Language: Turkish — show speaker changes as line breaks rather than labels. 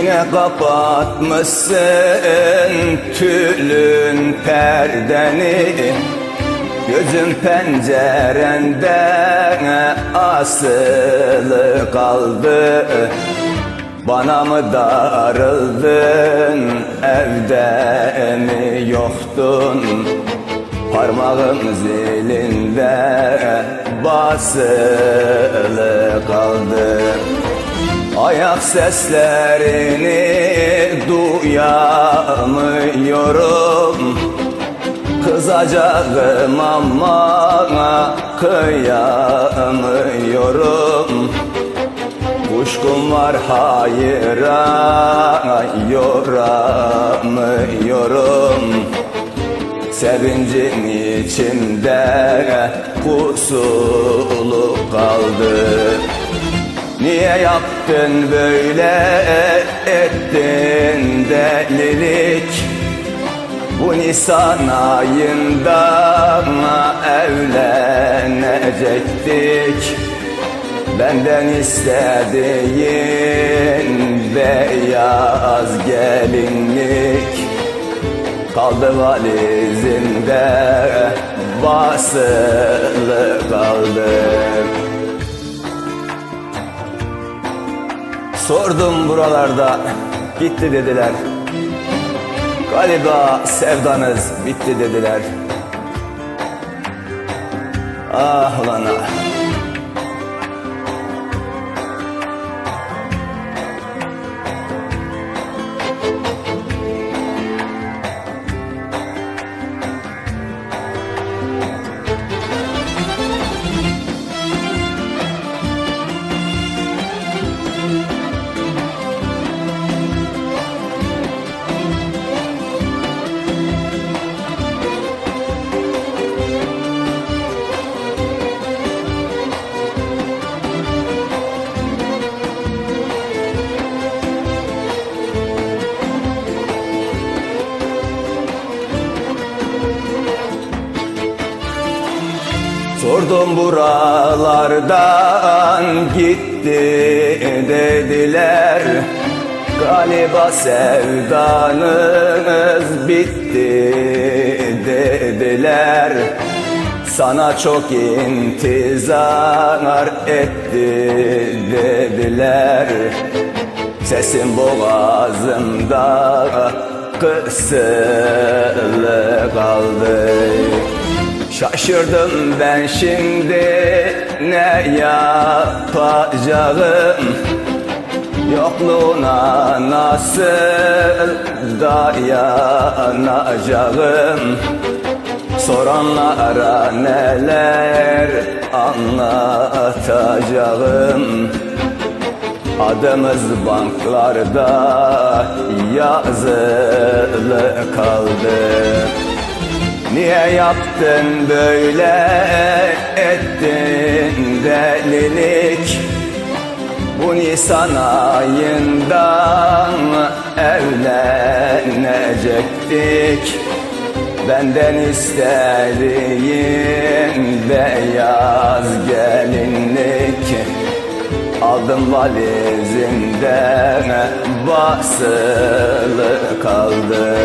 Yine kapatmışsın tülün perdeni. Gözüm pencerende asılı kaldı. Bana mı darıldın evde mi yoktun? Parmağım zilinde basılı kaldı Ayak seslerini duyamıyorum. Kızacağım ama kıyamıyorum. Kuşkum var hayra yoramıyorum. Sevincin içimde pusulu kaldı Niye yaptın böyle? Ettin delilik. Bu Nisan ayında evlenecektik. Benden istediğin beyaz gelinlik. Kaldı valizinde basılı kaldı Sordum buralarda. Gitti dediler. Galiba sevdanız bitti dediler. Ah lan ah Sordum buralardan gitti dediler. Galiba sevdanız bitti dediler. Sana çok intizar etti dediler. Sesim boğazımda kısılı kaldı Şaşırdım ben şimdi ne yapacağım? Yokluğuna nasıl dayanacağım? Soranlara neler anlatacağım? Adımız banklarda yazılı kaldı Niye yaptın böyle ettin delilik? Bu Nisan ayından evlenecektik. Benden istediğin beyaz gelinlik. Aldım valizimden basılı kaldı